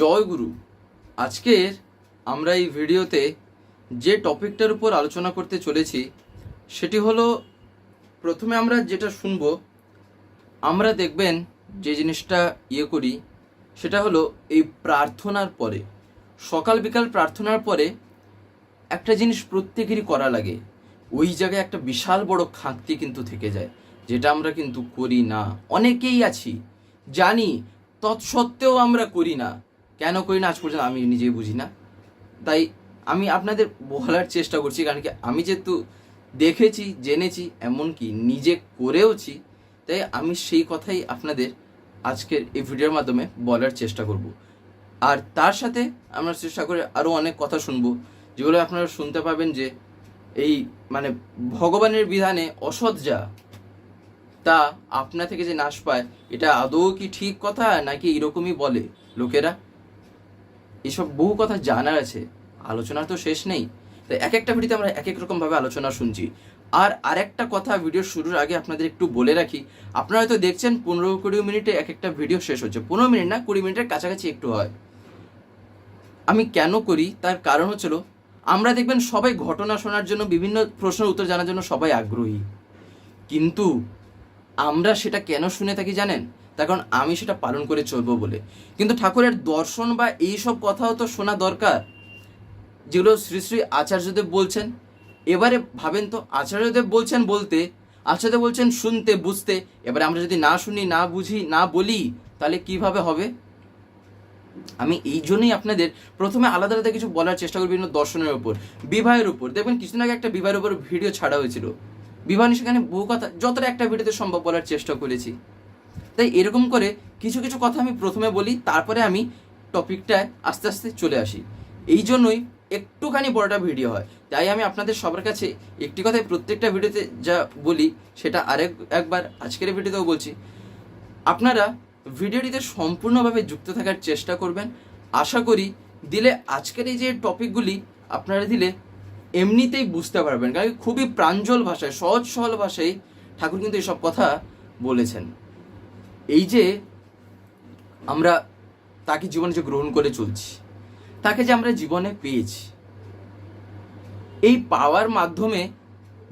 জয় গুরু। আজকের আমরা এই ভিডিওতে যে টপিকটার উপর আলোচনা করতে চলেছি, সেটি হলো প্রথমে আমরা যেটা শুনব, আমরা দেখবেন যে জিনিসটা ইয়ে করি, সেটা হলো এই প্রার্থনার পরে। সকাল বিকাল প্রার্থনার পরে একটা জিনিস প্রত্যেকেরই করা লাগে। ওই জায়গায় একটা বিশাল বড় খাঁকতি কিন্তু থেকে যায়, যেটা আমরা কিন্তু করি না। অনেকেই আছি, জানি, তৎসত্ত্বেও আমরা করি না। কেন করি না, আজ পর্যন্ত আমি নিজেই বুঝি না। তাই আমি আপনাদের বলার চেষ্টা করছি, কারণ কি আমি যেহেতু দেখেছি, জেনেছি, এমনকি নিজে করেওছি, তাই আমি সেই কথাই আপনাদের আজকের এই ভিডিওর মাধ্যমে বলার চেষ্টা করব। আর তার সাথে আমরা চেষ্টা করে আরও অনেক কথা শুনব, যেগুলো আপনারা শুনতে পাবেন যে এই মানে ভগবানের বিধানে অসৎ যা, তা আপনা থেকে যে নাশ পায়, এটা আদৌ কি ঠিক কথা নাকি এরকমই বলে লোকেরা? এসব বহু কথা জানার আছে, আলোচনার তো শেষ নেই। তাই এক একটা ভিডিওতে আমরা এক এক রকমভাবে আলোচনা শুনছি। আর আরেকটা কথা ভিডিও শুরুর আগে আপনাদের একটু বলে রাখি, আপনারা হয়তো দেখছেন পনেরো কুড়ি মিনিটে এক একটা ভিডিও শেষ হচ্ছে। পনেরো মিনিট না, কুড়ি মিনিটের কাছাকাছি একটু হয়। আমি কেন করি? তার কারণ হচ্ছিল, আমরা দেখবেন সবাই ঘটনা শোনার জন্য, বিভিন্ন প্রশ্নের উত্তর জানার জন্য সবাই আগ্রহী। কিন্তু আমরা সেটা কেন শুনে থাকি জানেন? তার কারণ আমি সেটা পালন করে চলবো বলে। কিন্তু ঠাকুরের দর্শন বা এই সব কথাও তো শোনা দরকার, যেগুলো শ্রী শ্রী আচার্যদেব বলছেন। এবারে ভাবেন তো, আচার্যদেব বলছেন বলতে আচার্যদেব বলছেন শুনতে, বুঝতে। এবারে আমরা যদি না শুনি, না বুঝি, না বলি, তাহলে কীভাবে হবে? আমি এই জন্যই আপনাদের প্রথমে আলাদা আলাদা কিছু বলার চেষ্টা করি বিভিন্ন দর্শনের উপর। বিবাহের উপর। দেখবেন কিছুদিন আগে একটা বিবাহের উপর ভিডিও ছাড়া হয়েছিল। বিবাহ সেখানে বহু কথা, যতটা একটা ভিডিওতে সম্ভব বলার চেষ্টা করেছি। তাই এরকম করে কিছু কিছু কথা আমি প্রথমে বলি, তারপরে আমি টপিকটায় আস্তে আস্তে চলে আসি। এই জন্যই একটুখানি বড়টা ভিডিও হয়। তাই আমি আপনাদের সবার কাছে একটি কথাই প্রত্যেকটা ভিডিওতে যা বলি, সেটা আরেক, একবার আজকের ভিডিওতেও বলছি। আপনারা ভিডিওটিতে সম্পূর্ণভাবে যুক্ত থাকার চেষ্টা করবেন। আশা করি দিলে আজকের এই যে টপিকগুলি আপনারা দিলে এমনিতেই বুঝতে পারবেন। কারণ খুবই প্রাঞ্জল ভাষায়, সহজ সরল ভাষায় ঠাকুর কিন্তু এইসব কথা বলেছেন। এই যে আমরা তাকে জীবনে যে গ্রহণ করে চলছি, তাকে যে আমরা জীবনে পেয়েছি, এই পাওয়ার মাধ্যমে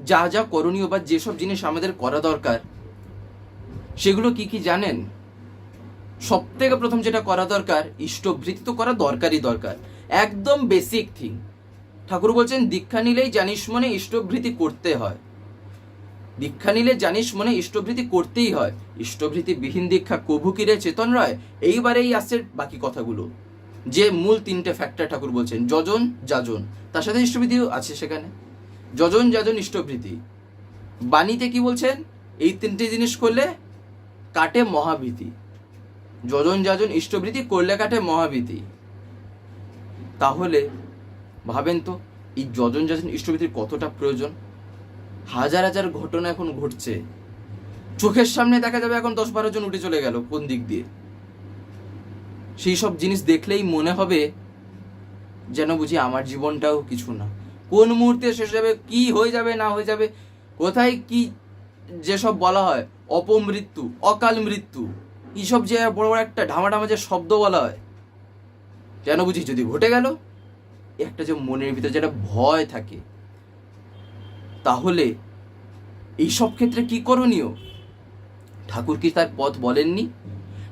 যা যা করণীয় বা যেসব জিনিস আমাদের করা দরকার, সেগুলো কি কি জানেন? সব থেকে প্রথম যেটা করা দরকার ইষ্টভৃতি তো করা দরকারই দরকার। একদম বেসিক থিং ঠাকুর বলছেন, দীক্ষা নিলেই জানিস মনে ইষ্টভৃতি করতে হয়। দীক্ষা নিলে জানিস মনে ইষ্টভৃতি করতেই হয়। ইষ্টভৃতি বিহীন দীক্ষা কভু কিরে, চেতন রয়? এইবারেই আসছে বাকি কথাগুলো। যে মূল তিনটে ফ্যাক্টর ঠাকুর বলছেন, যজন, যাজন। তার সাথে ইষ্টভৃতিও আছে সেখানে। যজন, যাজন, ইষ্টভৃতি। বাণীতে কি বলছেন? এই তিনটে জিনিস করলে কাটে মহাভীতি। যজন, যাজন, ইষ্টভৃতি করলে কাটে মহাভীতি। তাহলে ভাবেন তো, এই যজন, যাজন, ইষ্টভৃতির কতটা প্রয়োজন? হাজার হাজার ঘটনা এখন ঘটছে। চোখের সামনে দেখা যাবে এখন দশ বারো জন উঠে চলে গেল কোন দিক দিয়ে। সেই সব জিনিস দেখলেই মনে হবে যেন বুঝি আমার জীবনটাও কিছু না। কোন মুহূর্তে শেষ যাবে কি হয়ে যাবে, না হয়ে যাবে, কোথায় কি যেসব বলা হয়, অপমৃত্যু, অকাল মৃত্যু, এইসব যে বড় বড় একটা ঢামাঢামা যে শব্দ বলা হয়, যেন বুঝি যদি ঘটে গেল, একটা যে মনের ভিতরে যেটা ভয় থাকে তাহলে এইসব ক্ষেত্রে কি করণীয়? ঠাকুর কি তার পথ বলেননি?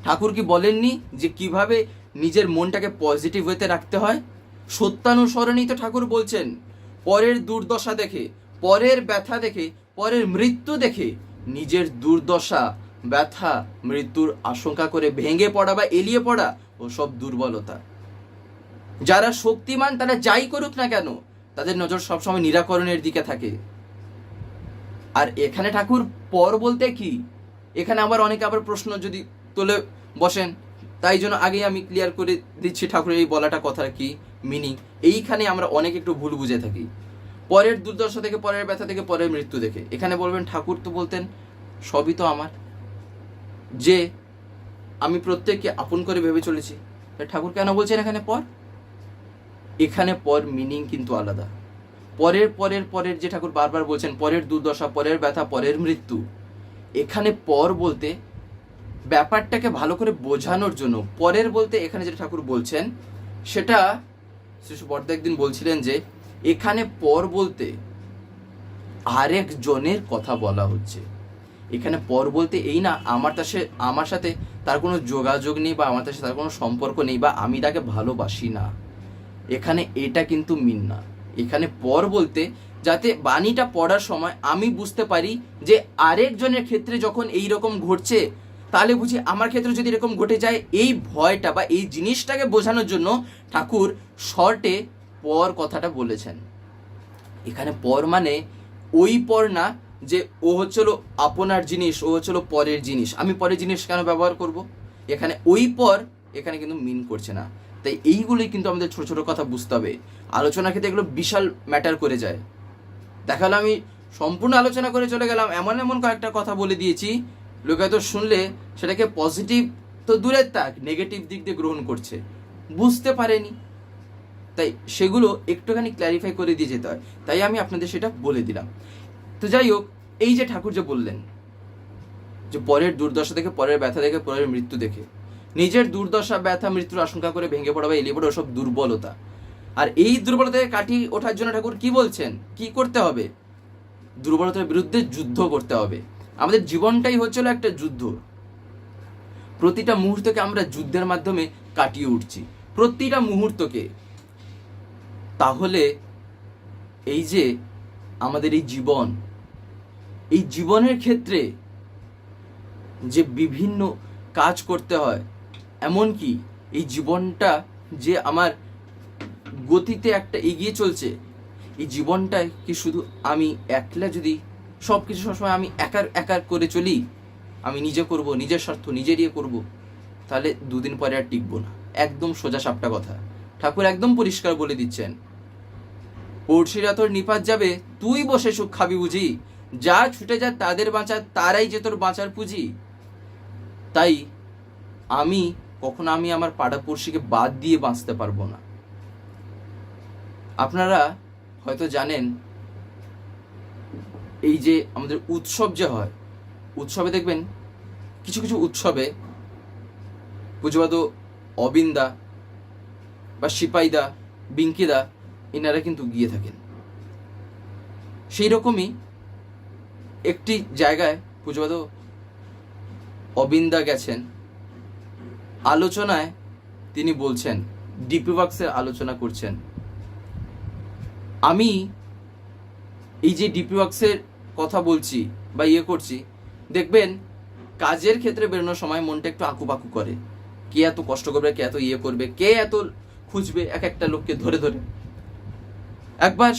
ঠাকুর কি বলেননি যে কীভাবে নিজের মনটাকে পজিটিভ ওয়েতে রাখতে হয়? সত্যানুসরণই তো ঠাকুর বলছেন, পরের দুর্দশা দেখে, পরের ব্যথা দেখে, পরের মৃত্যু দেখে নিজের দুর্দশা, ব্যথা, মৃত্যুর আশঙ্কা করে ভেঙে পড়া বা এলিয়ে পড়া ও সব দুর্বলতা। যারা শক্তিমান তারা যাই করুক না কেন, তাদের নজর সবসময় নিরাকরণের দিকে থাকে। আর এখানে ঠাকুর পর বলতে কি? এখানে আবার অনেকে আবার প্রশ্ন যদি তোলে বসেন, তাই জন্য আগেই আমি ক্লিয়ার করে দিচ্ছি ঠাকুরের এই বলাটা কথা কি মিনিং এইখানে আমরা অনেক একটু ভুল বুঝে থাকি। পরের দুর্দশা থেকে, পরের ব্যথা থেকে, পরের মৃত্যু দেখে এখানে বলবেন, ঠাকুর তো বলতেন, সবই তো আমার। যে আমি প্রত্যেককে আপন করে ভেবে চলেছি। ঠাকুর কেন বলছেন এখানে পর? এখানে পর মিনিং কিন্তু আলাদা। পরের পরের পরের যে ঠাকুর বারবার বলছেন, পরের দুর্দশা, পরের ব্যথা, পরের মৃত্যু, এখানে পর বলতে ব্যাপারটাকে ভালো করে বোঝানোর জন্য, পরের বলতে এখানে যেটা ঠাকুর বলছেন, সেটা শ্রী বর্দা একদিন বলছিলেন যে, এখানে পর বলতে আরেক জনের কথা বলা হচ্ছে। এখানে পর বলতে এই না, আমার তার সে, আমার সাথে তার কোনো যোগাযোগ নেই বা আমার সাথে তার কোনো সম্পর্ক নেই বা আমি তাকে ভালোবাসি না। এখানে এটা কিন্তু মিন না। এখানে পর বলতে, যাতে বাণীটা পড়ার সময় আমি বুঝতে পারি যে আরেকজনের ক্ষেত্রে যখন এই রকম ঘটছে, তাহলে বুঝি আমার ক্ষেত্রে যদি এরকম ঘটে যায়, এই ভয়টা বা এই জিনিসটাকে বোঝানোর জন্য ঠাকুর শর্টে পর কথাটা বলেছেন। এখানে পর মানে ওই পর না যে ও হচ্ছিল আপনার জিনিস, ও হচ্ছিল পরের জিনিস। আমি পরের জিনিস কেন ব্যবহার করব? এখানে ওই পর এখানে কিন্তু মিন করছে না। তাই এইগুলোই কিন্তু আমাদের ছোট ছোট কথা বুঝতে হবে। আলোচনা ক্ষেত্রে এগুলো বিশাল ম্যাটার করে যায়। দেখাল আমি সম্পূর্ণ আলোচনা করে চলে গেলাম, এমন এমন কয়েকটা কথা বলে দিয়েছি। লোকে হয়তো শুনলে সেটাকে পজিটিভ তো দূরের তাক নেগেটিভ দিক দিয়ে গ্রহণ করছে। বুঝতে পারেনি। তাই সেগুলো একটুখানি ক্ল্যারিফাই করে দিয়ে যেতে হয়। তাই আমি আপনাদের সেটা বলে দিলাম। তো যাই হোক, এই যে ঠাকুর যে বললেন, যে পরের দুর্দশা দেখে, পরের ব্যথা দেখে, পরের মৃত্যু দেখে, নিজের দুর্দশা, ব্যথা, মৃত্যুর আশঙ্কা করে ভেঙে পড়া বা এলিয়ে পড়া ওসব দুর্বলতা আর এই দুর্বলতাকে কাটিয়ে ওঠার জন্য ঠাকুর কি বলছেন? কি করতে হবে? দুর্বলতার বিরুদ্ধে যুদ্ধ করতে হবে। আমাদের জীবনটাই হচ্ছিল একটা যুদ্ধ। প্রতিটা মুহূর্তকে আমরা যুদ্ধের মাধ্যমে কাটিয়ে উঠছি। প্রতিটা মুহূর্তকে। তাহলে এই যে আমাদের এই জীবন, এই জীবনের ক্ষেত্রে যে বিভিন্ন কাজ করতে হয়, এমনকি এই জীবনটা যে আমার গতিতে একটা এগিয়ে চলছে, এই জীবনটায় কি শুধু আমি একলা যদি সব কিছু সবসময় আমি একার একার করে চলি, আমি নিজে করব, নিজের স্বার্থ নিজের ইয়ে করব, তাহলে দুদিন পরে আর টিকবো না। একদম সোজা সাপটা কথা। ঠাকুর একদম পরিষ্কার বলে দিচ্ছেন পড়শিরা তোর নিপাত যাবে, তুই বসে সুখ খাবি বুঝি। যা ছুটে যা তাদের বাঁচা তারাই যে তোর বাঁচার পুঁজি। তাই আমি, কখনো আমি আমার পাড়াপড়শিকে বাদ দিয়ে বাঁচতে পারব না। আপনারা হয়তো জানেন, এই যে আমাদের উৎসব যে হয়, উৎসবে দেখবেন কিছু কিছু উৎসবে পুজোবাদ অবিন্দা বা সিপাইদা, বিঙ্কিদা এনারা কিন্তু গিয়ে থাকেন। সেই রকমই একটি জায়গায় পুজোবাদ অবিন্দা গেছেন। আলোচনায় তিনি বলছেন, ডিপি বাক্সের আলোচনা করছেন। আমি এই যে ডিপি ওয়ার্কসের কথা বলছি বা ইয়ে করছি, দেখবেন কাজের ক্ষেত্রে বেরোনোর সময় মনটা একটু আঁকুপাকু করে। কে এত কষ্ট করবে, কে এত ইয়ে করবে, কে এত খুঁজবে এক একটা লোককে ধরে ধরে। একবার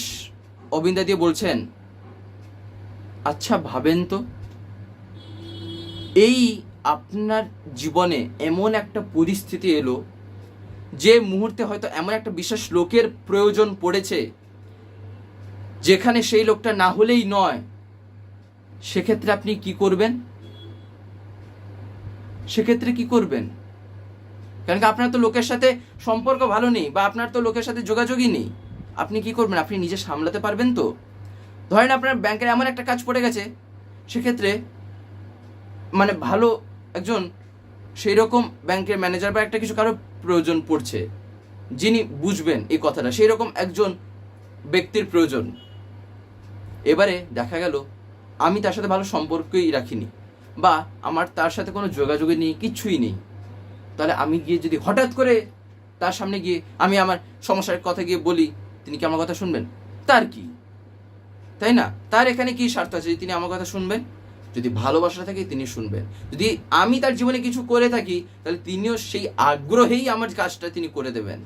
অবিন্দা দিয়ে বলছেন আচ্ছা ভাবেন তো, এই আপনার জীবনে এমন একটা পরিস্থিতি এলো যে মুহূর্তে হয়তো এমন একটা বিশেষ লোকের প্রয়োজন পড়েছে যেখানে সেই লোকটা না হলেই নয়, সেক্ষেত্রে আপনি কি করবেন? সেক্ষেত্রে কি করবেন? কারণ কি আপনার তো লোকের সাথে সম্পর্ক ভালো নেই বা আপনার তো লোকের সাথে যোগাযোগই নেই। আপনি কি করবেন? আপনি নিজে সামলাতে পারবেন তো? ধরেন আপনার ব্যাংকের এমন একটা কাজ পড়ে গেছে, সেক্ষেত্রে মানে ভালো একজন সেই রকম ব্যাংকের ম্যানেজার বা একটা কিছু কারও প্রয়োজন পড়ছে, যিনি বুঝবেন এই কথাটা সেই রকম একজন ব্যক্তির প্রয়োজন। এবারে দেখা গেল, আমি তার সাথে ভালো সম্পর্কই রাখিনি, বা আমার তার সাথে কোনো যোগাযোগই নেই, কিছুই নেই। তাহলে আমি গিয়ে যদি হঠাৎ করে তার সামনে গিয়ে আমি আমার সমস্যার কথা গিয়ে বলি, তিনি কি আমার কথা শুনবেন? তার কি? তাই না? তার এখানে কি স্বার্থ আছে তিনি আমার কথা শুনবেন? যদি ভালোবাসা থাকে, তিনি শুনবেন। যদি আমি তার জীবনে কিছু করে থাকি, তাহলে তিনিও সেই আগ্রহেই আমার কাজটা তিনি করে দেবেন।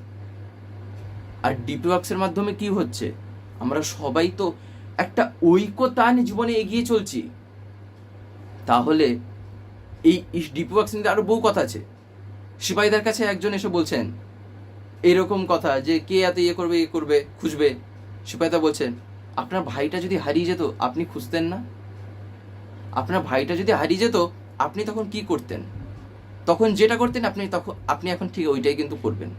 আর ডিপি ওয়ার্কসের মাধ্যমে কি হচ্ছে? আমরা সবাই তো একটা ঐক্যতান জীবনে এগিয়ে চলছি। তাহলে এই ডিপি ওয়ার্কস নিয়ে আরও বহু কথা আছে। সিপাহীদের কাছে একজন এসে বলছেন, এরকম কথা যে কে এত ইয়ে করবে ইয়ে করবে, খুঁজবে? সিপাহীদা বলছেন, আপনার ভাইটা যদি হারিয়ে যেত, আপনি খুঁজতেন না? আপনার ভাইটা যদি হারিয়ে যেত, আপনি তখন কি করতেন? তখন যেটা করতেন, আপনি তখন আপনি এখন ঠিক ওইটাই কিন্তু করবেন।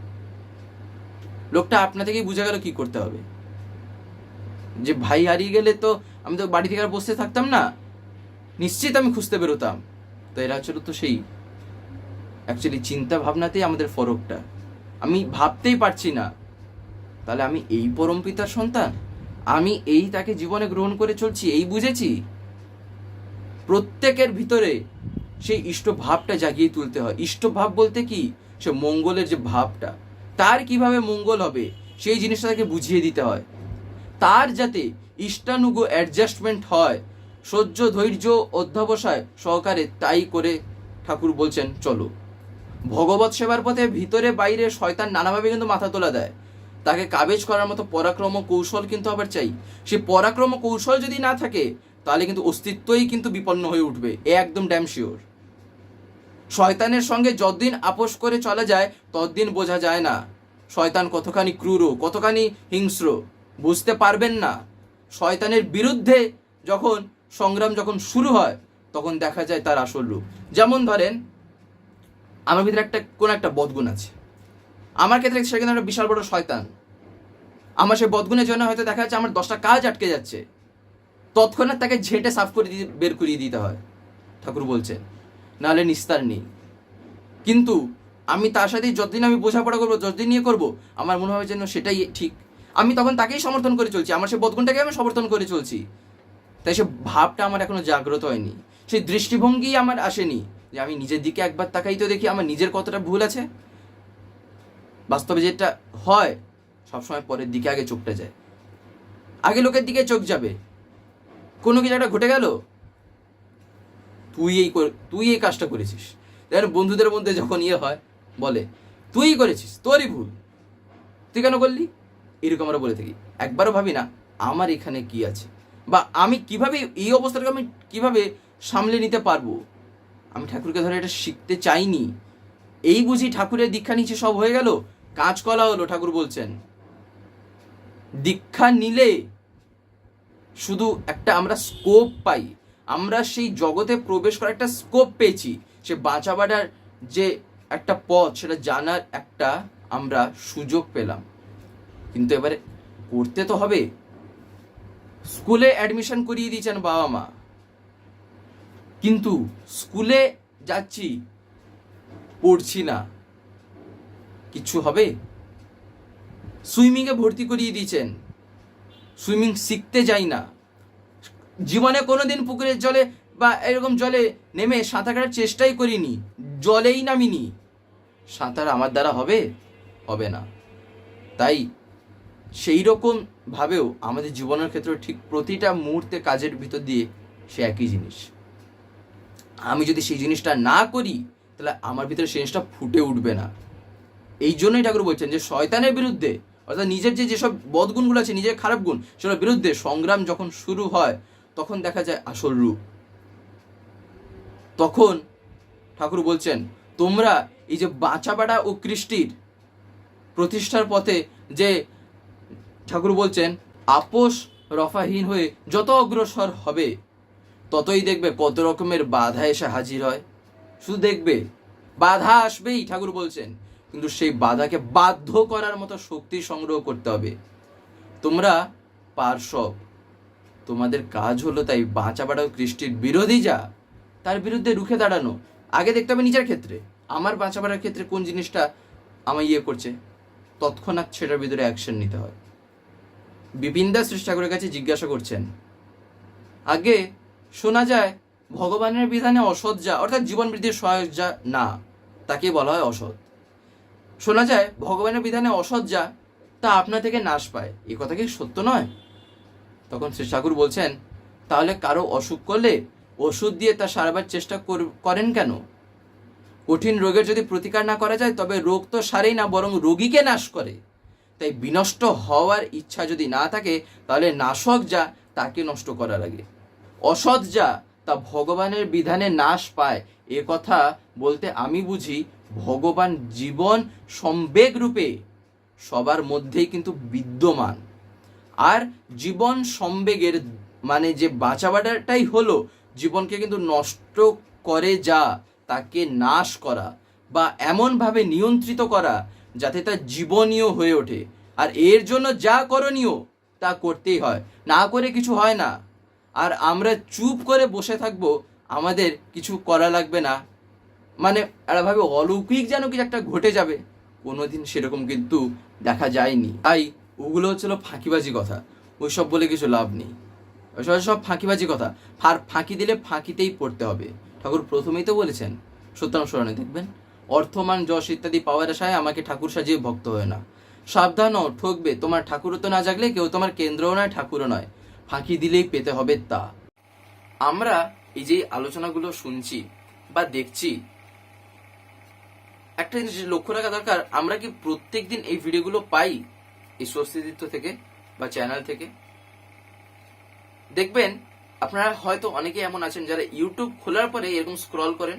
লোকটা আপনা থেকেই বুঝে গেল কি করতে হবে। যে ভাই হারিয়ে গেলে তো আমি তো বাড়ি থেকে আর বসে থাকতাম না। নিশ্চিত আমি খুঁজতে বেরোতাম। তো এরা হচ্ছিল তো সেই অ্যাকচুয়ালি চিন্তা ভাবনাতেই আমাদের ফরকটা। আমি ভাবতেই পারছি না। তাহলে আমি এই পরম পিতার সন্তান? আমি এই তাকে জীবনে গ্রহণ করে চলছি, এই বুঝেছি? প্রত্যেকের ভিতরে সেই ইষ্ট ভাবটা জাগিয়ে তুলতে হয়। ইষ্ট ভাব বলতে কি? সে মঙ্গলের যে ভাবটা। তার কীভাবে মঙ্গল হবে, সেই জিনিসটা তাকে বুঝিয়ে দিতে হয়। তার যাতে ইষ্টানুগ অ্যাডজাস্টমেন্ট হয়, সহ্য, ধৈর্য, অধ্যাবসায় সহকারে তাই করে ঠাকুর বলছেন, চলো। ভগবত সেবার পথে ভিতরে বাইরে শয়তান নানাভাবে কিন্তু মাথা তোলা দেয়। তাকে কাবেজ করার মতো পরাক্রম কৌশল কিন্তু আবার চাই। সে পরাক্রম কৌশল যদি না থাকে, তাহলে কিন্তু অস্তিত্বই কিন্তু বিপন্ন হয়ে উঠবে, এ একদম ড্যাম শিওর শয়তানের সঙ্গে যতদিন আপোষ করে চলা যায়, ততদিন বোঝা যায় না, শয়তান কতখানি ক্রূর, কতখানি হিংস্র। বুঝতে পারবেন না। শয়তানের বিরুদ্ধে যখন সংগ্রাম যখন শুরু হয়, তখন দেখা যায় তার আসল রূপ। যেমন ধরেন, আমার ভিতরে একটা, কোন একটা বদগুণ আছে। আমার ক্ষেত্রে সে কিন্তু একটা বিশাল বড় শয়তান। আমার সেই বদগুণের জন্য হয়তো দেখা যাচ্ছে আমার দশটা কাজ আটকে যাচ্ছে। তৎক্ষণাৎ তাকে ঝেঁটে সাফ করে দিয়ে, বের করিয়ে দিতে হয়, ঠাকুর বলছেন। নাহলে নিস্তার নেই। কিন্তু আমি তার সাথে যতদিন আমি বোঝাপড়া করব, যতদিন নিয়ে করব, আমার মনে হয় যেন সেটাই ঠিক। আমি তখন তাকেই সমর্থন করে চলছি। আমার সেই বদগুণটাকে আমি সমর্থন করে চলছি। তাই সে ভাবটা আমার এখনও জাগ্রত হয়নি। সেই দৃষ্টিভঙ্গি আমার আসেনি যে আমি নিজের দিকে একবার তাকাই তো দেখি আমার নিজের কতটা ভুল আছে। বাস্তবে যেটা হয়, সবসময় পরের দিকে আগে চোখটা যায়। আগে লোকের দিকে চোখ যাবে। কোনো কিছু একটা ঘটে গেল? তুই এই তুই এই কাজটা করেছিস। যেন বন্ধুদের মধ্যে যখন ইয়ে হয়, বলে, তুই করেছিস, তোরই ভুল। তুই কেন করলি? এরকম আমরা বলে থাকি। একবারও ভাবি না, আমার এখানে কি আছে? বা আমি কীভাবে এই অবস্থাটাকে আমি কীভাবে সামলে নিতে পারব? আমি ঠাকুরকে ধরে এটা শিখতে চাইনি। এই বুঝি ঠাকুরের দীক্ষা নিচে সব হয়ে গেল? কাঁচকলা হলো, ঠাকুর বলছেন। দীক্ষা নিলে শুধু একটা আমরা স্কোপ পাই। আমরা সেই জগতে প্রবেশ করার একটা স্কোপ পেয়েছি। সে বাঁচাবাড়ার যে একটা পথ, সেটা জানার একটা আমরা সুযোগ পেলাম। কিন্তু এবারে করতে তো হবে। স্কুলে অ্যাডমিশন করিয়ে দিয়েছেন বাবা মা। কিন্তু স্কুলে যাচ্ছি, পড়ছি না। কিছু হবে? সুইমিংয়ে ভর্তি করিয়ে দিয়েছেন। সুইমিং শিখতে যাই না। জীবনে কোনো দিন পুকুরের জলে বা এরকম জলে নেমে সাঁতার কাটার চেষ্টাই করিনি। জলেই নামিনি। সাঁতার আমার দ্বারা হবে? হবে না। তাই সেই রকম ভাবেও আমাদের জীবনের ক্ষেত্রে ঠিক প্রতিটা মুহূর্তে কাজের ভিতর দিয়ে সে একই জিনিস। আমি যদি সেই জিনিসটা না করি, তাহলে আমার ভিতরে সেই জিনিসটা ফুটে উঠবে না। এই জন্যই ঠাকুর বলছেন যে, শয়তানের বিরুদ্ধে, অর্থাৎ নিজের যে যেসব বদগুণগুলো আছে, নিজের খারাপ গুণ সেটার বিরুদ্ধে সংগ্রাম যখন শুরু হয়, তখন দেখা যায় আসল রূপ। তখন ঠাকুর বলছেন, তোমরা এই যে বাঁচাবাড়া ও কৃষ্টির প্রতিষ্ঠার পথে যে ঠাকুর বলছেন আপোষ রফাহীন হয়ে যত অগ্রসর হবে, ততই দেখবে কত রকমের বাধা এসে হাজির হয়। শুধু দেখবে, বাধা আসবেই, ঠাকুর বলছেন, কিন্তু সেই বাধাকে বাধ্য করার মতো শক্তি সংগ্রহ করতে হবে। তোমরা পার্শ্বব, তোমাদের কাজ হলো তাই বাঁচা বাড়াও কৃষ্টির বিরোধী যা, তার বিরুদ্ধে রুখে দাঁড়ানো। আগে দেখতে হবে নিজের ক্ষেত্রে, আমার বাঁচা বাড়ার ক্ষেত্রে কোন জিনিসটা আমার ইয়ে করছে? তৎক্ষণাৎ সেটার ভিতরে অ্যাকশন নিতে হয়। বিপিন দাস ঠাকুরের কাছে জিজ্ঞাসা করছেন। আগে শোনা যায়, ভগবানের বিধানে অসৎ যা, অর্থাৎ জীবন বৃদ্ধির সহায়ক যা, না, তাকে বলা হয় অসৎ। শোনা যায়, ভগবানের বিধানে অসৎ যা, তা আপনা থেকে নাশ পায়। এ কথা কি সত্য নয়? তখন শ্রী ঠাকুর বলছেন, তাহলে কারও অসুখ করলে ওষুধ দিয়ে তা সারাবার চেষ্টা কর- করেন কেন? কঠিন রোগের যদি প্রতিকার না করা যায়, তবে রোগ তো সারেই না, বরং রোগীকে নাশ করে। তাই বিনষ্ট হওয়ার ইচ্ছা যদি না থাকে, তাহলে নাশক যা, তাকে নষ্ট করা লাগে অসৎ যা, তা ভগবানের বিধানে নাশ পায়। এ কথা বলতে আমি বুঝি, ভগবান জীবন সম্বেগ রূপে সবার মধ্যেই কিন্তু বিদ্যমান। আর জীবন সম্বেগের মানে যে বাঁচাবাটাটাই হলো, জীবনকে কিন্তু নষ্ট করে যা, তাকে নাশ করা বা এমনভাবে নিয়ন্ত্রিত করা যাতে তা জীবনীয় হয়ে ওঠে। আর এর জন্য যা করণীয়, তা করতেই হয়। না করে কিছু হয় না। আর আমরা চুপ করে বসে থাকব, আমাদের কিছু করা লাগবে না। মানে এরা ভাবে অলৌকিক যেন কিছু একটা ঘটে যাবে। কোনোদিন সেরকম কিন্তু দেখা যায়নি। তাই ওগুলো হচ্ছিল ফাঁকিবাজি কথা। ওইসব বলে কিছু লাভ নেই। ওইসব সব ফাঁকিবাজি কথা। আর ফাঁকি দিলে ফাঁকিতেই পড়তে হবে। ঠাকুর প্রথমেই তো বলেছেন। সত্যাম স্মরণে দেখবেন অর্থমান যশ ইত্যাদি পাওয়ার আশায় আমাকে ঠাকুর সাজিয়ে ভক্ত হয় না। সাবধান ঠকবে, তোমার ঠাকুরও তো না জাগলে কেউ তোমার কেন্দ্রও নয়, ঠাকুরও নয়। ফাঁকি দিলেই পেতে হবে তা। আমরা এই যে আলোচনাগুলো শুনছি বা দেখছি, একটা জিনিস লক্ষ্য রাখা দরকার, আমরা কি প্রত্যেক দিন এই ভিডিওগুলো পাই এই স্বস্তিদিত্য থেকে বা চ্যানেল থেকে? দেখবেন, আপনারা হয়তো অনেকে এমন আছেন যারা ইউটিউব খোলার পরে এরকম স্ক্রল করেন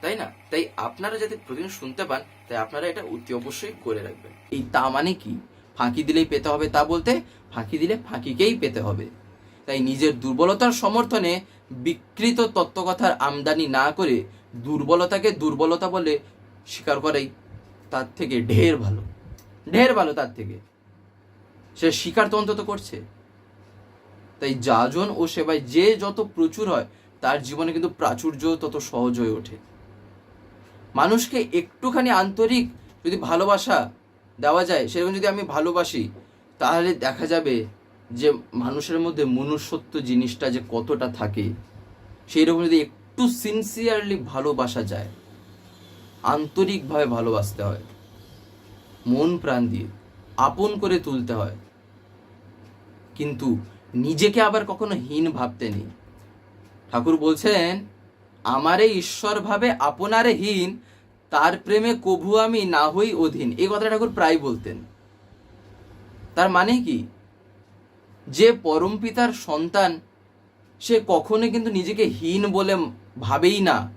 তাই না? তাই আপনারা যাতে প্রতিদিন শুনতে পান, তাই আপনারা এটা অতি অবশ্যই করে রাখবেন। এই তা মানে কি? ফাঁকি দিলেই পেতে হবে তা বলতে, ফাঁকি দিলে ফাঁকিকেই পেতে হবে। তাই নিজের দুর্বলতার সমর্থনে বিকৃত তত্ত্বকথার আমদানি না করে দুর্বলতাকে দুর্বলতা বলে স্বীকার করাই তার থেকে ঢের ভালো। ঢের ভালো তার থেকে। সে স্বীকার তো অন্তত করছে। তাই যাজন ও সেবায় যে যত প্রচুর হয়, তার জীবনে কিন্তু প্রাচুর্য তত সহজ হয়ে ওঠে। মানুষকে একটুখানি আন্তরিক যদি ভালোবাসা দেওয়া যায়, সেরকম যদি আমি ভালোবাসি, তাহলে দেখা যাবে যে মানুষের মধ্যে মনুষ্যত্ব জিনিসটা যে কতটা থাকে সেই রকম যদি একটু সিনসিয়ারলি ভালোবাসা যায়, আন্তরিকভাবে ভালোবাসতে হয়, মন প্রাণ দিয়ে, আপন করে তুলতে হয়, কিন্তু নিজেকে আবার কখনো হীন ভাবতে নেই। ঠাকুর বলছেন আমারে ঈশ্বর ভাবে আপনারে হীন, তার প্রেমে কভু আমি না হই অধীন। এই কথাটা ঠাকুর প্রায় বলতেন। তার মানে কি? যে পরম পিতার সন্তান, সে কখনো কিন্তু নিজেকে হীন বলে ভাবেই না।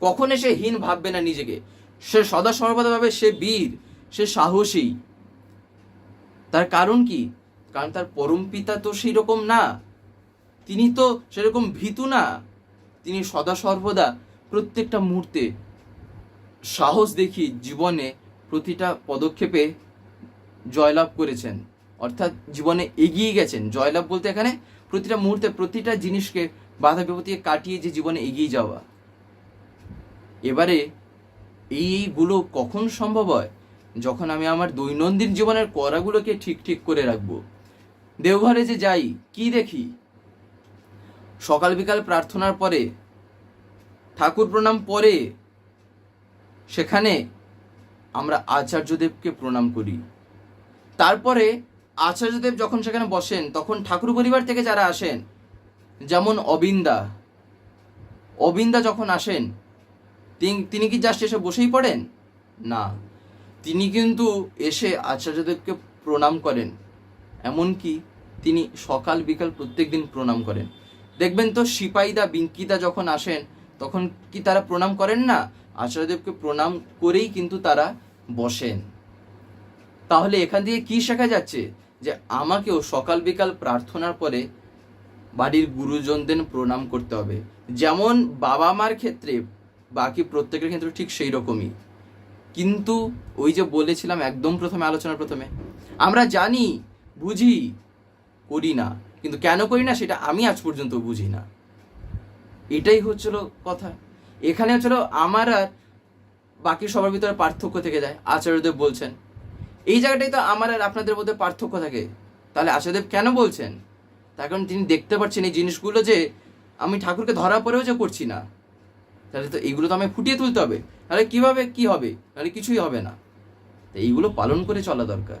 কখনো সে হীন ভাববে না নিজেকে। সে সদা সর্বদা ভাবে সে বীর, সে সাহসী। তার কারণ কি? কারণ তার পরম পিতা তো সেই রকম না। তিনি তো সেরকম ভীতু না। তিনি সদা সর্বদা প্রত্যেকটা মুহূর্তে সাহস দেখি জীবনে প্রতিটা পদক্ষেপে জয়লাভ করেছেন। অর্থাৎ জীবনে এগিয়ে গেছেন। জয়লাভ বলতে এখানে প্রতিটা মুহূর্তে প্রতিটা জিনিসকে বাধা বিপত্তিকে কাটিয়ে যে জীবনে এগিয়ে যাওয়া। এবারে এইগুলো কখন সম্ভব হয়? যখন আমি আমার দৈনন্দিন জীবনের করাগুলোকে ঠিক ঠিক করে রাখব। দেওঘরে যে যাই, কি দেখি? সকাল বিকাল প্রার্থনার পরে, ঠাকুর প্রণাম পরে, সেখানে আমরা আচার্যদেবকে প্রণাম করি। তারপরে আচার্যদেব যখন সেখানে বসেন, তখন ঠাকুর পরিবার থেকে যারা আসেন, যেমন অবিন্দা অবিন্দা যখন আসেন, তিনি কি জাস্ট এসে বসেই পড়েন? না। তিনি কিন্তু এসে আচার্যদেবকে প্রণাম করেন। এমনকি তিনি সকাল বিকাল প্রত্যেকদিন প্রণাম করেন। দেখবেন তো সিপাইদা বিঙ্কিদা যখন আসেন, তখন কি তারা প্রণাম করেন না? আচার্যদেবকে প্রণাম করেই কিন্তু তারা বসেন। তাহলে এখান থেকে কি শেখা যাচ্ছে? যে আমাকেও সকাল বিকাল প্রার্থনার পরে বাড়ির গুরুজনদের প্রণাম করতে হবে। যেমন বাবা মার ক্ষেত্রে, বাকি প্রত্যেকের ক্ষেত্রে ঠিক সেই রকমই। কিন্তু ওই যে বলেছিলাম একদম প্রথমে আলোচনার প্রথমে, আমরা জানি, বুঝি, করি না। কিন্তু কেন করি না সেটা আমি আজ পর্যন্ত বুঝি না। এটাই হচ্ছিল কথা। এখানে হচ্ছিল আমার আর বাকি সবার ভিতরে পার্থক্য থেকে যায়। আচার্যদেব বলছেন, এই জায়গাটাই তো আমার আর আপনাদের মধ্যে পার্থক্য থাকে। তাহলে আচার্যদেব কেন বলছেন? তার কারণ তিনি দেখতে পাচ্ছেন এই জিনিসগুলো যে আমি ঠাকুরকে ধরা পরেও যে করছি না। তাহলে তো এইগুলো তো আমায় ফুটিয়ে তুলতে হবে। তাহলে কীভাবে কি হবে? তাহলে কিছুই হবে না। তো এইগুলো পালন করে চলা দরকার।